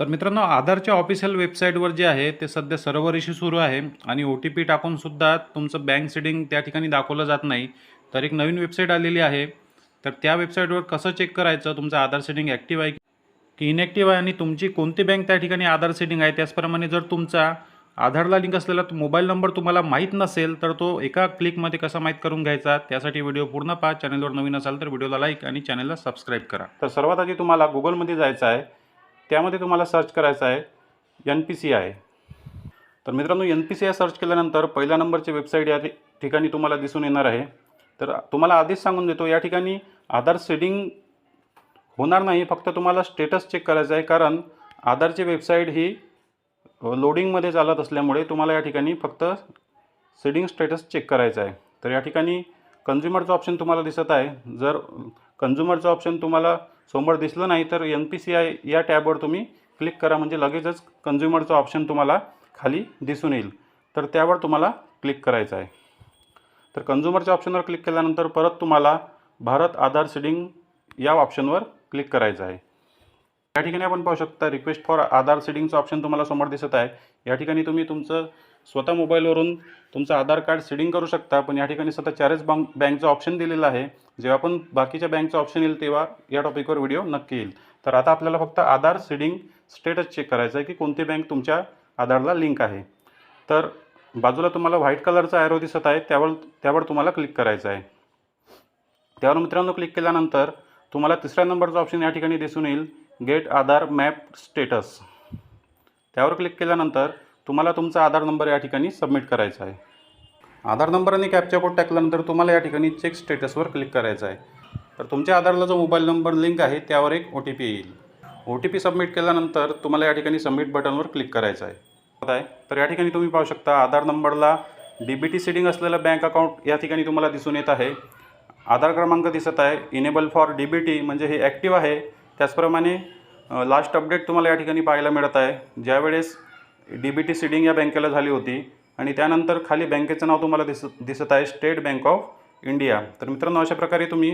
तर मित्रांनो आधारच्या ऑफिशियल वेबसाईटवर जे आहे ते सध्या सर्व्हर इश्यू सुरू आहे आणि ओ टी पी टाकूनसुद्धा तुमचं बँक सेटिंग त्या ठिकाणी दाखवलं जात नाही. तर एक नवीन वेबसाईट आलेली आहे. तर त्या वेबसाईटवर कसं चेक करायचं? तुमचं आधार सेटिंग ॲक्टिव्ह आहे की इनॅक्टिव्ह आहे? आणि तुमची कोणती बँक त्या ठिकाणी आधार सेटिंग आहे? त्याचप्रमाणे जर तुमचा आधारला लिंक असलेला मोबाईल नंबर तुम्हाला माहीत नसेल तर तो एका क्लिकमध्ये कसा माहीत करून घ्यायचा? त्यासाठी व्हिडिओ पूर्ण पहा. चॅनलवर नवीन असाल तर व्हिडिओला लाईक आणि चॅनलला सबस्क्राईब करा. तर सर्वात आधी तुम्हाला गुगलमध्ये जायचं आहे. त्यामध्ये तुम्हाला सर्च करायचं आहे एन पी सी आय तर मित्रांनो N P C I search केल्यानंतर पहिल्या नंबरची वेबसाईट या ठिकाणी तुम्हाला दिसून येणार आहे. तर तुम्हाला आधीच सांगून देतो या ठिकाणी आधार सेडिंग होणार नाही फक्त तुम्हाला स्टेटस चेक करायचं आहे कारण आधारची वेबसाईट ही लोडिंगमध्ये चालत असल्यामुळे तुम्हाला या ठिकाणी फक्त सेडिंग स्टेटस चेक करायचं आहे. तर या ठिकाणी कन्झ्युमरचं ऑप्शन तुम्हाला दिसत आहे. जर कन्झ्युमरचं ऑप्शन तुम्हाला समोर दिसलं नाही तर एन पी सी आय या टॅबवर तुम्ही क्लिक करा. म्हणजे लगेचच कन्झ्युमरचं ऑप्शन तुम्हाला खाली दिसून येईल. तर त्यावर तुम्हाला क्लिक करायचं आहे. तर कन्झ्युमरच्या ऑप्शनवर क्लिक केल्यानंतर परत तुम्हाला भारत आधार सेटिंग या ऑप्शनवर क्लिक करायचं आहे. या ठिकाणी आपण पाहू शकता रिक्वेस्ट फॉर आधार सेटिंगचं ऑप्शन तुम्हाला समोर दिसत आहे. या ठिकाणी तुम्ही तुमचं स्वतः मोबाईलवरून तुमचं आधार कार्ड सिडिंग करू शकता पण या ठिकाणी स्वतः चारच बँक बँकचं ऑप्शन दिलेलं आहे. जेव्हा पण बाकीच्या बँकचं ऑप्शन येईल तेव्हा या टॉपिकवर व्हिडिओ नक्की येईल. तर आता आपल्याला फक्त आधार सिडिंग स्टेटस चेक करायचं आहे की कोणती बँक तुमच्या आधारला लिंक आहे. तर बाजूला तुम्हाला व्हाईट कलरचा ॲरो दिसत आहे त्यावर त्यावर तुम्हाला क्लिक करायचं आहे. त्यावर मित्रांनो क्लिक केल्यानंतर तुम्हाला तिसऱ्या नंबरचं ऑप्शन या ठिकाणी दिसून येईल गेट आधार मॅप स्टेटस त्यावर क्लिक केल्यानंतर तुम्हाला तुमचा आधार नंबर या ठिकाणी सबमिट करायचा आहे. आधार नंबर आणि कॅपचा कोड टाकल्यानंतर तुम्हाला या ठिकाणी चेक स्टेटसवर क्लिक करायचं आहे. तर तुमच्या आधारला जो मोबाईल नंबर लिंक आहे त्यावर एक ओ टी पी येईल. ओ टी पी सबमिट केल्यानंतर तुम्हाला या ठिकाणी सबमिट बटनवर क्लिक करायचं आहे. आहे? तर या ठिकाणी तुम्ही पाहू शकता आधार नंबरला डी बी टी सीडिंग असलेलं बँक अकाउंट या ठिकाणी तुम्हाला दिसून येत आहे. आधार क्रमांक दिसत आहे. Enable for D B T म्हणजे हे ॲक्टिव्ह आहे. त्याचप्रमाणे लास्ट अपडेट तुम्हाला या ठिकाणी पाहायला मिळत आहे. ज्यावेळेस डी बी टी सीडिंग या बँकेला झाली होती. आणि त्यानंतर खाली बँकेचं नाव तुम्हाला दिसत दिसत आहे स्टेट बँक ऑफ इंडिया तर मित्रांनो अशा प्रकारे तुम्ही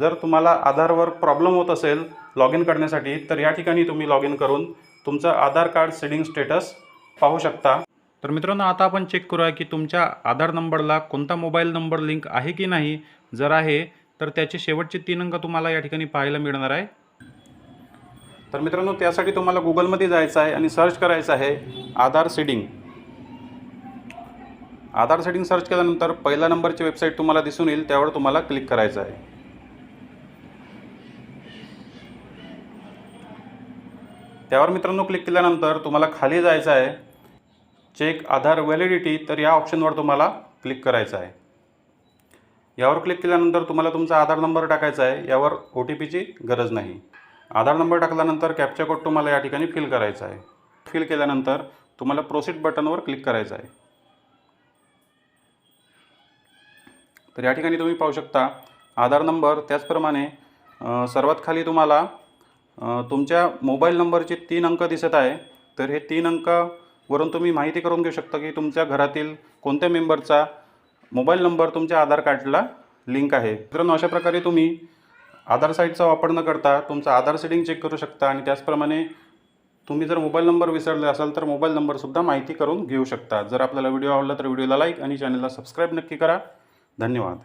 जर तुम्हाला आधारवर प्रॉब्लेम होत असेल लॉग इन करण्यासाठी तर या ठिकाणी तुम्ही लॉग इन करून तुमचं आधार कार्ड सीडिंग स्टेटस पाहू शकता. तर मित्रांनो आता आपण चेक करूया की तुमच्या आधार नंबरला कोणता मोबाईल नंबर लिंक आहे की नाही. जर आहे तर त्याचे शेवटचे तीन अंक तुम्हाला या ठिकाणी पाहायला मिळणार आहे. तर मित्रांनो त्यासाठी तुम्हाला गुगलमध्ये जायचं आहे आणि सर्च करायचं आहे आधार सेडिंग आधार सेटिंग सर्च केल्यानंतर पहिल्या नंबरची वेबसाईट तुम्हाला दिसून येईल त्यावर तुम्हाला क्लिक करायचं आहे. त्यावर मित्रांनो क्लिक केल्यानंतर तुम्हाला खाली जायचं आहे. चेक आधार व्हॅलिडिटी तर या ऑप्शनवर तुम्हाला क्लिक करायचं आहे. यावर क्लिक केल्यानंतर तुम्हाला तुमचा आधार नंबर टाकायचा आहे यावर ओ टी पीची गरज नाही. आधार नंबर टाकल्यानंतर कॅप्चा कोड तुम्हाला या ठिकाणी फिल करायचा आहे. फिल केल्यानंतर तुम्हाला प्रोसीड बटनवर क्लिक करायचं आहे. तर या ठिकाणी तुम्ही पाहू शकता आधार नंबर त्याचप्रमाणे सर्वात खाली तुम्हाला तुमच्या मोबाईल नंबरचे तीन अंक दिसत आहे. तर हे तीन अंकावरून तुम्ही माहिती करून घेऊ शकता की तुमच्या घरातील कोणत्या मेंबरचा मोबाईल नंबर तुमच्या आधार कार्डला लिंक आहे. मित्रांनो अशा प्रकारे तुम्ही आधार साईटचा वापर न करता तुमचं आधार सेटिंग चेक करू शकता आणि त्याचप्रमाणे तुम्ही जर मोबाईल नंबर विसरले असाल तर मोबाईल नंबरसुद्धा माहिती करून घेऊ शकता. जर आपल्याला व्हिडिओ आवडला तर व्हिडिओला लाईक आणि चॅनलला सबस्क्राईब नक्की करा. धन्यवाद.